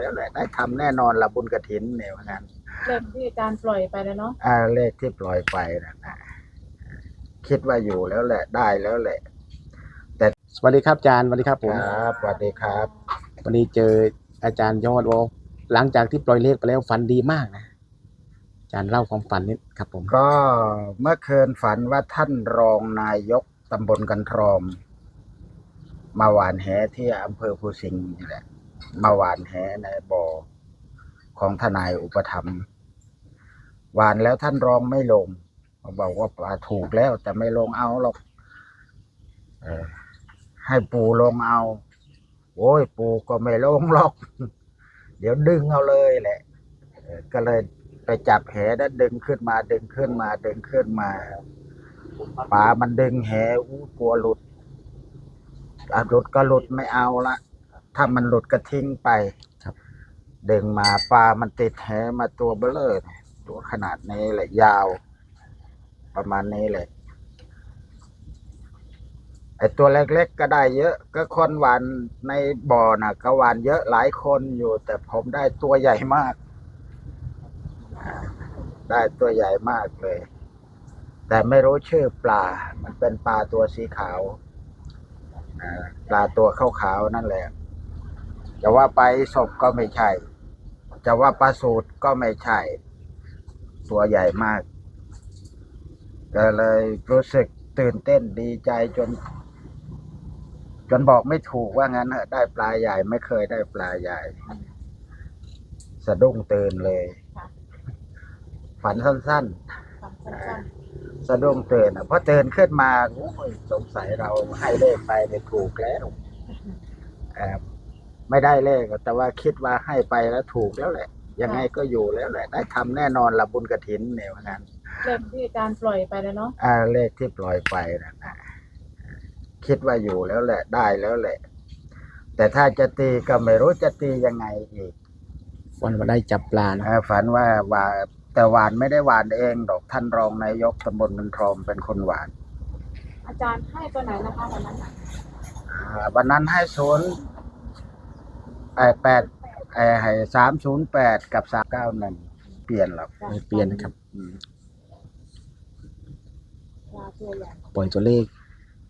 แล้วแหละได้ทำแน่นอนละบุญกระถินเนี่ยว่างั้นเลขที่อาจารย์ปล่อยไปแล้วเนาะอ่าเลขที่ปล่อยไปนะนะคิดว่าอยู่แล้วแหละได้แล้วแหละสวัสดีครับอาจารย์สวัสดีครับผมครับสวัสดีครับ วันนี้เจออาจารย์ยอดวอหลังจากที่ปล่อยเลขไปแล้วฝันดีมากนะอาจารย์เล่าความฝันนิดครับผม ก็เมื่อคืนฝันว่าท่านรองนายกตำบลกันทรอม มาหวานแหที่อำเภอภูสิงห์นี่แหละ มาหวานแหในบ่อของทนายอุปถัมภ์หวานแล้วท่านรองไม่ลงบอกว่าปลาถูกแล้ว แต่ไม่ลงเอาหรอกให้ปูลงเอา โอ้ย ปูก็ไม่ลงหรอก เดี๋ยวดึงเอาเลยแหละ ก็เลยไปจับแหแล้วดึงขึ้นมา ดึงขึ้นมา ดึงขึ้นมาปลามันดึงแหอู้กลัวหลุดหลุดก็หลุดไม่เอาละ ถ้ามันหลุดก็ทิ้งไปครับ ดึงมาปลามันติดแหมาตัวเบลอเลยตัวขนาดนี้แหละยาว ประมาณนี้เลยไอตัวเล็กๆก็ได้เยอะ ก็คนหวานในบ่อน่ะ ก็หวานเยอะหลายคนอยู่ แต่ผมได้ตัวใหญ่มากอ่าได้ตัวใหญ่มากเลย แต่ไม่รู้ชื่อปลา มันเป็นปลาตัวสีขาวอ่าปลาตัวขาวๆนั่นแหละ จะว่าไปศพก็ไม่ใช่ จะว่าปลาสูตรก็ไม่ใช่ ตัวใหญ่มาก ก็เลยรู้สึกตื่นเต้นดีใจจน จนบอกไม่ถูกว่างั้นเถอะได้ปลาใหญ่ไม่เคยได้ปลาใหญ่ สะดุ้งตื่นเลยค่ะฝันสั้นฝันสั้นๆสะดุ้งตื่นอะพอตื่นขึ้นมาโอ้ยสงสัยเราให้เลขไปเนี่ยถูกแล้วเอ่อ ไม่ได้เลขแต่ว่าคิดว่าให้ไปแล้วถูกแล้วแหละ ยังไงก็อยู่แล้วแหละ ได้ทำแน่นอนละบุญกระถินเนี่ยว่างั้นๆเลขที่อาจารย์ปล่อยไปแล้วเนาะอ่าเลขที่ปล่อยไปนะนะคิดว่าอยู่แล้วแหละ ได้แล้วแหละ แต่ถ้าจะตีก็ไม่รู้จะตียังไงอีกวันวันได้จับปลานะอ่าฝันว่าว่าแต่หวานไม่ได้หวานเองดอกท่านรองนายกตำบลมันทรอมเป็นคนหวาน อาจารย์ให้ตัวไหนนะคะวันนั้นน่ะอ่าวันนั้นให้ศูนย์ไอ แปดไอให้สามศูนย์แปดกับสามเก้าหนึ่งเปลี่ยนหรอกไม่เปลี่ยนนะครับ อืมปลาตัวใหญ่ปล่อยตัวเลข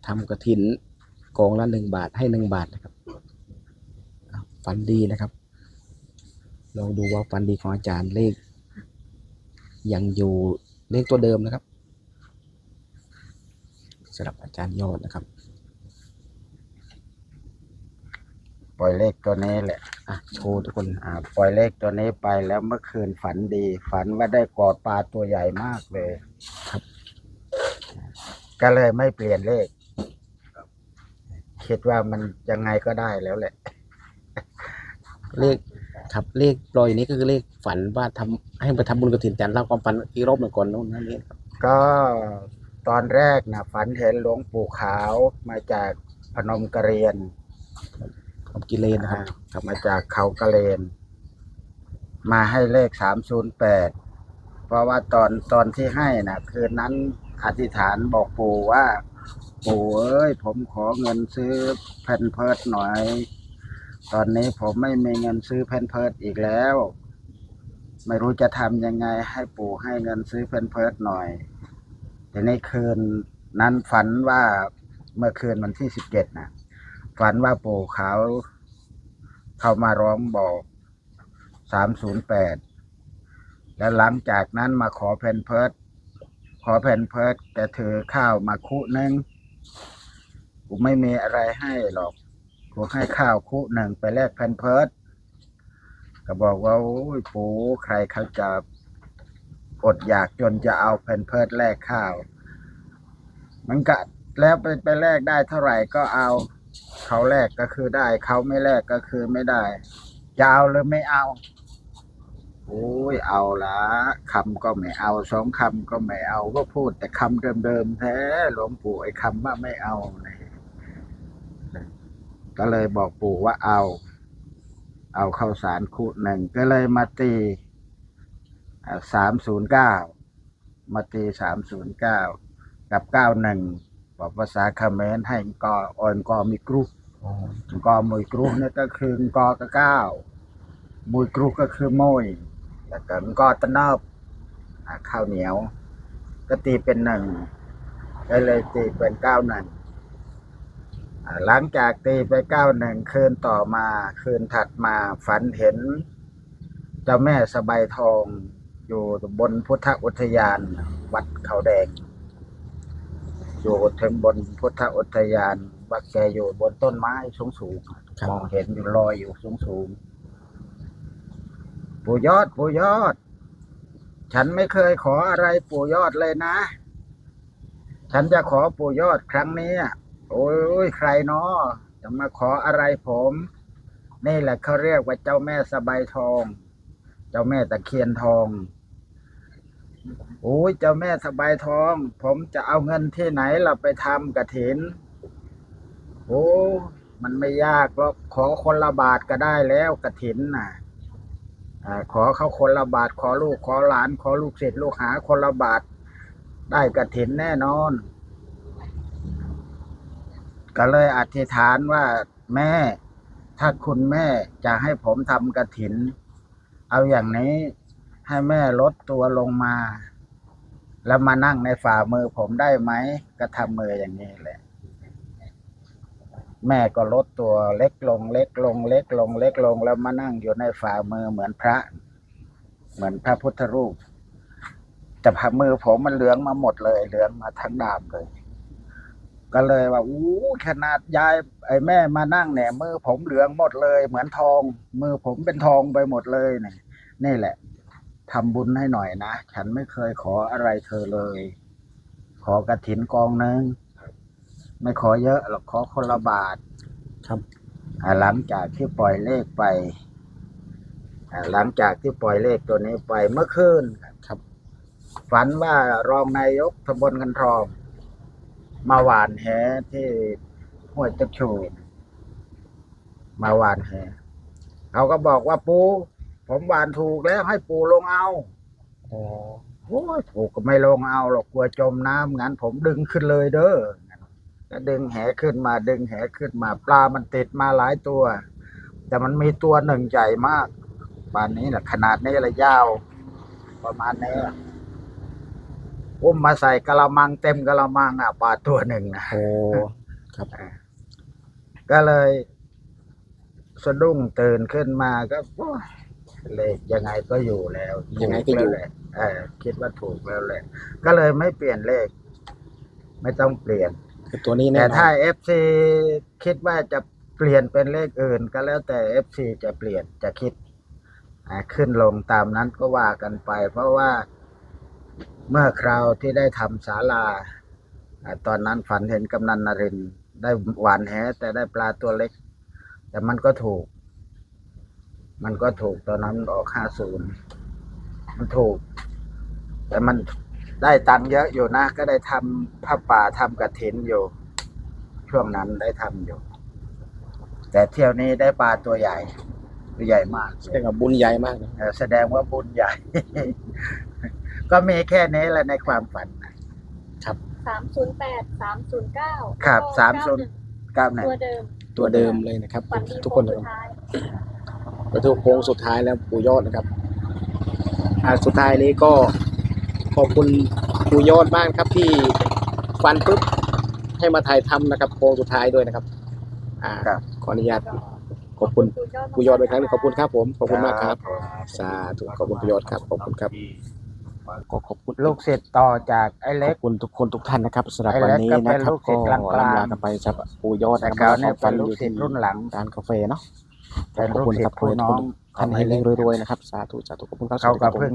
ทำกระถินกองละหนึ่งบาทให้หนึ่งบาทนะครับอะฝันดีนะครับ ลองดูว่าฝันดีของอาจารย์เลข ยังอยู่เลขตัวเดิมนะครับสำหรับอาจารย์ยอดนะครับ ปล่อยเลขตัวนี้แหละอะโชว์ทุกคนอ่าปล่อยเลขตัวนี้ไปแล้วเมื่อคืนฝันดี ฝันว่าได้กอดปลาตัวใหญ่มากเลยครับ ก็เลยไม่เปลี่ยนเลขคิดว่ามันยังไงก็ได้แล้วแหละ เลขครับเลขปล่อยนี้ก็คือเลขฝันว่าทำให้ไปทำบุญกระถินแต่เล่าความฝันอีกรอบหนึ่งก่อนนู้นนั่นเองครับก็ตอนแรกนะฝันเห็นหลวงปู่ขาวมาจากพนมกระเรียน ความกิเลนนะครับครับมาจากเขากระเลน มาให้เลขสามศูนย์แปดเพราะว่าตอนตอนที่ให้นะคืนนั้นอธิษฐานบอกปู่ว่า ปู่เอ้ย ผมขอเงินซื้อแผ่นเพิร์ดหน่อย ตอนนี้ผมไม่มีเงินซื้อแผ่นเพิร์ดอีกแล้ว ไม่รู้จะทำยังไงให้ปู่ให้เงินซื้อแผ่นเพิร์ดหน่อยทีนี้คืนนั้นฝันว่าเมื่อคืนวันที่สิบเจ็ดนะ ฝันว่าปู่เขาเข้ามาร้องบอกสามศูนย์แปดแล้วหลังจากนั้นมาขอแผ่นเพิร์ดขอแผ่นเพิร์ดแกถือข้าวมาคุหนึ่งกูไม่มีอะไรให้หรอกกูให้ข้าวคุหนึ่งไปแลกแผ่นเพิร์ดก็บอกว่าโอ้ยปู่ใครเขาจะอดอยากจนจะเอาแผ่นเพิร์ดแลกข้าว มันก็แล้วไปไปแลกได้เท่าไหร่ก็เอา เขาแลกก็คือได้ เขาไม่แลกก็คือไม่ได้จะเอาหรือไม่เอาโอ้ยเอาละคำก็ไม่เอาสองคำก็ไม่เอาก็พูดแต่คำเดิมๆแท้หลวงปู่ไอ้คำว่าไม่เอาเนี่ยก็เลยบอกปู่ว่าเอา เอาเข้าวสารคู่หนึ่งก็เลยมาตีสามศูนย์เก้ามาตีสามศูนย์เก้ากับเก้าหนึ่ง บอกภาษาเขมรให้กออ่อนกอมีกรุกกอมวยกรุเนี่ยก็คือกอกระเก้ามวยกรุก็คือโมยแล้วก็ก็ตะเนบอ่าข้าวเหนียว ก็ตีเป็นหนึ่งก็เลยตีเป็นเก้าหนึ่งอ่าหลังจากตีไปเก้าหนึ่งคืนต่อมาคืนถัดมาฝันเห็น เจ้าแม่สบายทองอยู่บนพุทธอุทยานวัดเขาแดง อยู่ถึงบนพุทธอุทยานวัดแกอยู่บนต้นไม้สูงสูงๆครับ มองเห็นอยู่ลอยอยู่สูงสูงๆปู่ยอดปู่ยอด ฉันไม่เคยขออะไรปู่ยอดเลยนะ ฉันจะขอปู่ยอดครั้งนี้อะโอ้ยใครเนาะจะมาขออะไรผม นี่แหละเขาเรียกว่าเจ้าแม่สบายทอง เจ้าแม่ตะเคียนทอง โอ้ยเจ้าแม่สบายทอง ผมจะเอาเงินที่ไหนเราไปทำกระถิน โอ้มันไม่ยากหรอกขอคนละบาทก็ได้แล้วกระถินน่ะอขอเขาคนละบาท ขอลูกขอหลาน ขอลูกศิษย์ลูกหาคนละบาท ได้กระถินแน่นอน ก็เลยอธิษฐานว่าแม่ ถ้าคุณแม่จะให้ผมทำกระถิน เอาอย่างนี้ ให้แม่ลดตัวลงมา แล้วมานั่งในฝ่ามือผมได้ไหมก็ทำมืออย่างนี้แหละ แม่ก็ลดตัวเล็กลง เล็กลง เล็กลง เล็กลง แล้วมานั่งอยู่ในฝ่ามือเหมือนพระ เหมือนพระพุทธรูปแต่ผ่ามือผมมันเหลืองมาหมดเลย เหลืองมาทั้งดามเลย ก็เลยว่าอู้ขนาดยายไอ้แม่มานั่งเนี่ยมือผมเหลืองหมดเลย เหมือนทอง มือผมเป็นทองไปหมดเลยเนี่ยนี่แหละ ทำบุญให้หน่อยนะ ฉันไม่เคยขออะไรเธอเลย ขอกระถินกองหนึง ไม่ขอเยอะหรอกขอคนละบาทครับอ่าหลังจากที่ปล่อยเลขไปอ่าหลังจากที่ปล่อยเลขตัวนี้ไปเมื่อคืนครับ ฝันว่ารองนายกตำบลกันทองมาหวานแหที่ห้วยตะชูมาหวานแหเขาก็บอกว่าปู ผมหวานถูกแล้วให้ปูลงเอาอ๋อโอ้ยถูกก็ไม่ลงเอาหรอกกลัวจมน้ำงั้นผมดึงขึ้นเลยเด้อก็ดึงแหขึ้นมาดึงแหขึ้นมาปลามันติดมาหลายตัว แต่มันมีตัวหนึ่งใหญ่มากปานนี้แหละขนาดนี้แหละยาว ประมาณนี้อะอุ้มมาใส่กะละมังเต็มกะละมังอะปลาตัวหนึ่งนะโอ้ครับ ก็เลย สะดุ้งตื่นขึ้นมาก็โอ้ย เลขยังไงก็อยู่แล้วยังไงก็อยู่ ถูแล้วแหละเออคิดว่าถูกแล้วแหละ ก็เลยไม่เปลี่ยนเลข ไม่ต้องเปลี่ยน คือตัวนี้แน่แต่นอถ้านเอฟซีคิดว่าจะเปลี่ยนเป็นเลขอื่น ก็แล้วแต่เอฟซีจะเปลี่ยนจะคิดอ่าขึ้นลงตามนั้นก็ว่ากันไป เพราะว่าเมื่อคราวที่ได้ทำศาลาอ่าตอนนั้นฝันเห็นกำนันนรินทร์ได้หวานแหแต่ได้ปลาตัวเล็ก แต่มันก็ถูก มันก็ถูกตอนนั้นออกห้าศูนย์มันถูก แต่มันได้ตังค์เยอะอยู่นะ ก็ได้ทำผ้าป่าทำกระถินอยู่ ช่วงนั้นได้ทำอยู่ แต่เที่ยวนี้ได้ปลาตัวใหญ่ ตัวใหญ่มากแสดงว่าบุญใหญ่มากนะเออแสดงว่าบุญใหญ่ ก็มีแค่นี้แหละในความฝันนะสามศูนย์แปดสามศูนย์เก้าครับสามศูนย์ก้าวหนึ่งตัวเดิมตัวเดิมเลยนะครับ ฝันดีทุกคนโงนะสุคดรับท้าย ไปถึงโค้งสุดท้ายแล้วปู่ยอดนะครับอ่าสุดท้ายนี้ก็ขอบคุณปู่ยอดมากครับที่ฟันปุ๊บให้มาถ่ายทำนะครับโค้งสุดท้ายด้วยนะครับ อ่าครับ ขออนุญาตขอบคุณปู่ยอดด้วยครั้งหนึ่งขอบคุณครับผมขอบคุณมากครับผมสาธุขอบคุณปู่ยอดครับขอบคุณครับ ก็ขอบคุณ ลูกศิษย์ต่อจากไอ้ขเล็อก บคุณทุกคนทุกท่านนะครับสำหรับไอ้วันเล็กนี้ก็เป็นะนครับลูกศิก็ษย์กลางๆ ลำลากันไปครับปู่ยอดแต่นะครับเขาเนี่ยฟัเป็นลูกอยู่ศิษย์รุ่นหลัง ร้านกาแฟเนาะเป็น ขอบลูกคุณศิคษรับย์ครูน้องท่านให้เฮงรวยๆนะครับ สาธุสาธุขอบคุณครับ เขาสวัสดีคก็รับผมเพิ่ง